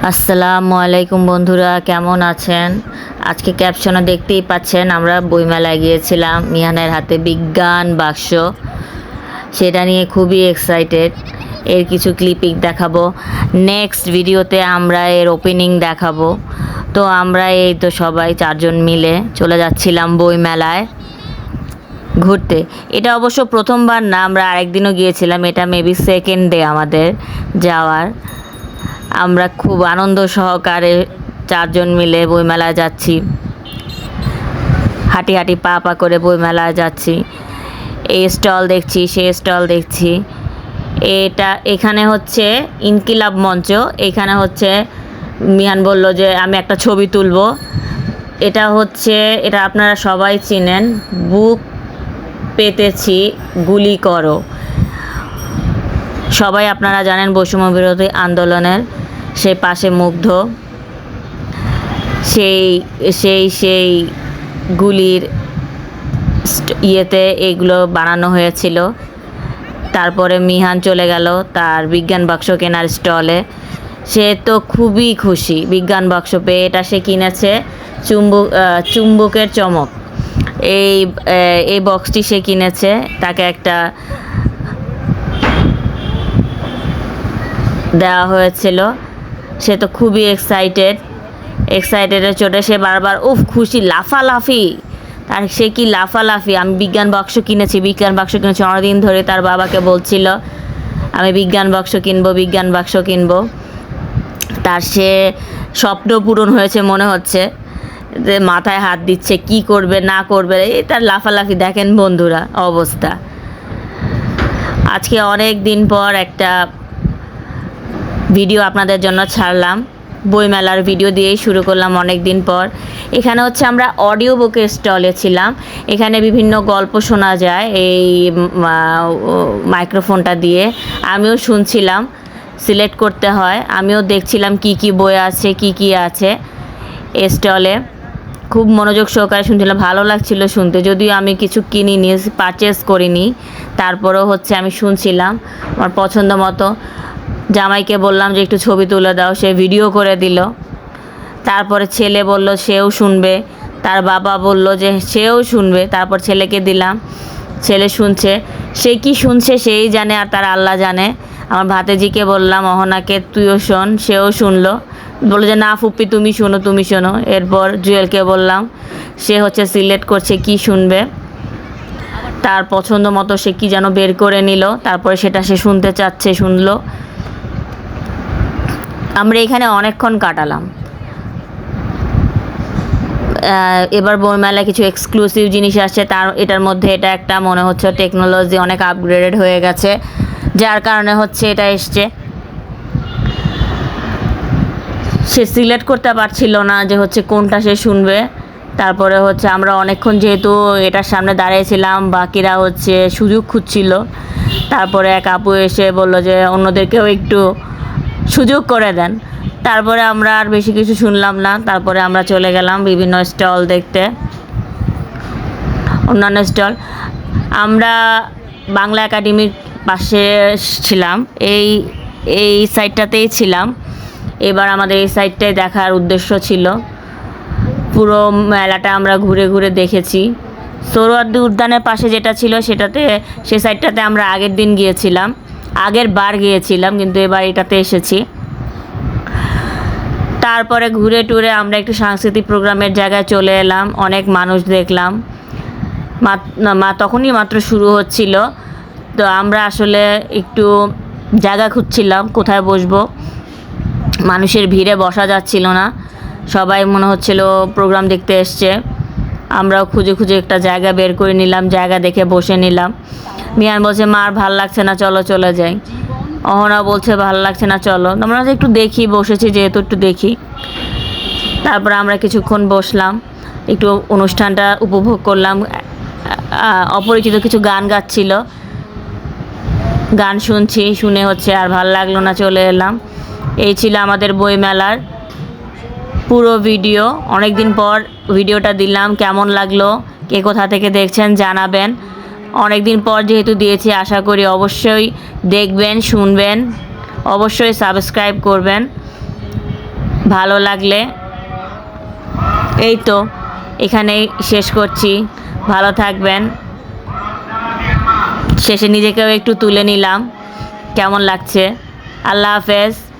আসসালামু আলাইকুম বন্ধুরা, কেমন আছেন? আজকে ক্যাপশনে দেখতেই পাচ্ছেন, আমরা বইমেলায় গিয়েছিলাম, মিহানের হাতে বিজ্ঞান বাক্স। সেটা নিয়ে খুবই এক্সাইটেড এর কিছু ক্লিপিং দেখাবো। নেক্সট ভিডিওতে আমরা এর ওপেনিং দেখাবো। তো আমরা এই তো সবাই চারজন মিলে চলে যাচ্ছিলাম বইমেলায় ঘুরতে। এটা অবশ্য প্রথমবার না, আমরা আরেকদিনও গিয়েছিলাম, এটা মেবি সেকেন্ড ডে আমাদের যাওয়ার। আমরা খুব আনন্দ সহকারে চারজন মিলে বইমেলায় যাচ্ছি। হাঁটি হাঁটি পা পা করে বইমেলায় যাচ্ছি। এই স্টল দেখছি, সে স্টল দেখছি। এটা এখানে হচ্ছে ইনকিলাব মঞ্চ। এখানে হচ্ছে মিহান বলল যে, আমি একটা ছবি তুলব। এটা হচ্ছে, এটা আপনারা সবাই চিনেন। বুক পেতেছি, গুলি করো। সবাই আপনারা জানেন বৈষম্য বিরোধী আন্দোলনের সে পাশে মুগ্ধ। সেই সেই সেই গুলির ইয়েতে এগুলো বানানো হয়েছিল। তারপরে মিহান চলে গেল তার বিজ্ঞান বাক্স কেনার স্টলে। সে তো খুবই খুশি বিজ্ঞান বাক্স পেয়ে। এটা সে কিনেছে চুম্বক চুম্বকের চমক। এই এই বক্সটি সে কিনেছে। তাকে একটা দেওয়া হয়েছিল। সে তো খুবই এক্সাইটেড এক্সাইটেডের চোটে সে বারবার, উফ, খুশি, লাফালাফি। তার সে কি লাফালাফি? আমি বিজ্ঞান বাক্স কিনেছি, বিজ্ঞান বাক্স কিনেছি। অনেকদিন ধরে তার বাবাকে বলছিল, আমি বিজ্ঞান বাক্স কিনবো, বিজ্ঞান বাক্স কিনবো। তার সে স্বপ্ন পূরণ হয়েছে মনে হচ্ছে, যে মাথায় হাত দিচ্ছে, কি করবে, না করবে, এই তার লাফালাফি। দেখেন বন্ধুরা, অবস্থা। আজকে অনেক দিন পর একটা ভিডিও আপনাদের জন্য ছাড়লাম। বইমেলার ভিডিও দিয়েই শুরু করলাম অনেক দিন পর। এখানে হচ্ছে আমরা অডিও বুকের স্টলে ছিলাম। এখানে বিভিন্ন গল্প শোনা যায় এই মাইক্রোফোনটা দিয়ে। আমিও শুনছিলাম সিলেক্ট করতে হয়। আমিও দেখছিলাম কি কি বই আছে, কি কি আছে এ স্টলে খুব মনোযোগ সহকারে শুনছিলাম, ভালো লাগছিল শুনতে। যদিও আমি কিছু কিনিনি পারচেস করিনি। তারপরেও হচ্ছে আমি শুনছিলাম, আমার পছন্দ মতো। জামাইকে বললাম যে একটু ছবি তুলে দাও, সে ভিডিও করে দিল। তারপরে ছেলে বলল, সেও শুনবে। তার বাবা বলল যে, সেও শুনবে। তারপর ছেলেকে দিলাম। ছেলে শুনছে। সে কি শুনছে সেই জানে আর তার আল্লাহ জানে। আমার ভাতেজিকে বললাম, অহনাকে তুইও শোন, সেও শুনলো। বলল যে, না ফুপ্পি, তুমি শোনো তুমি শোনো। এরপর জুয়েলকে বললাম, সে হচ্ছে সিলেক্ট করছে কি শুনবে? তার পছন্দ মতো সে কি যেন বের করে নিল। তারপরে সেটা সে শুনতে চাচ্ছে, শুনলো। আমরা এখানে অনেকক্ষণ কাটালাম। এবার বইমেলায় কিছু এক্সক্লুসিভ জিনিস আসছে, তার, এটার মধ্যে এটা একটা মনে হচ্ছে টেকনোলজি অনেক আপগ্রেডেড হয়ে গেছে, যার কারণে হচ্ছে এটা এসছে। সে সিলেক্ট করতে পারছিল না যে হচ্ছে কোনটা সে শুনবে। তারপরে হচ্ছে আমরা অনেকক্ষণ যেহেতু এটার সামনে দাঁড়িয়েছিলাম, বাকিরা হচ্ছে সুযোগ খুঁজছিল। তারপরে এক আপু এসে বলল যে অন্যদেরকেও একটু সুযোগ করে দেন। তারপরে আমরা আর বেশি কিছু শুনলাম না। তারপরে আমরা চলে গেলাম বিভিন্ন স্টল দেখতে। অন্যান্য স্টল। আমরা বাংলা একাডেমির পাশে ছিলাম। এই এই সাইডটাতেই ছিলাম। এবার আমাদের এই সাইডটাই দেখার উদ্দেশ্য ছিল। পুরো মেলাটা আমরা ঘুরে ঘুরে দেখেছি। সৌরওয়ার্দী উদ্যানের পাশে যেটা ছিল সেটাতে, সে সাইডটাতে আমরা আগের দিন গিয়েছিলাম। আগের বার গিয়েছিলাম, কিন্তু এবার এটাতে এসেছি। তারপরে ঘুরে টুরে আমরা একটু সাংস্কৃতিক প্রোগ্রামের জায়গায় চলে এলাম, অনেক মানুষ দেখলাম। মা তখনই মাত্র শুরু হচ্ছিল। তো আমরা আসলে একটু জায়গা খুঁজছিলাম, কোথায় বসবো। মানুষের ভিড়ে বসা যাচ্ছিল না। সবাই মনে হচ্ছিল প্রোগ্রাম দেখতে এসছে। আমরাও খুঁজে খুঁজে একটা জায়গা বের করে নিলাম, জায়গা দেখে বসে নিলাম। মিয়ান বলছে মার ভালো লাগছে না, চলো চলে যাই। অহনা বলছে, ভালো লাগছে না, চলো। আমরা একটু দেখি, বসেছি যেহেতু একটু দেখি। তারপর আমরা কিছুক্ষণ বসলাম, একটু অনুষ্ঠানটা উপভোগ করলাম। অপরিচিত কিছু গান গাচ্ছিল। গান শুনছি, শুনে হচ্ছে আর ভালো লাগল না, চলে এলাম। এই ছিল আমাদের বইমেলার পুরো ভিডিও। অনেক দিন পর ভিডিওটা দিলাম। কেমন লাগল? কে কোথা থেকে দেখছেন জানাবেন। অনেক দিন পর যেহেতু দিয়েছি, আশা করি অবশ্যই দেখবেন, শুনবেন। অবশ্যই সাবস্ক্রাইব করবেন। ভালো লাগলে এই তো এখানেই শেষ করছি। ভালো থাকবেন। শেষে নিজেকেও একটু তুলে নিলাম। কেমন লাগছে? আল্লাহ হাফেজ।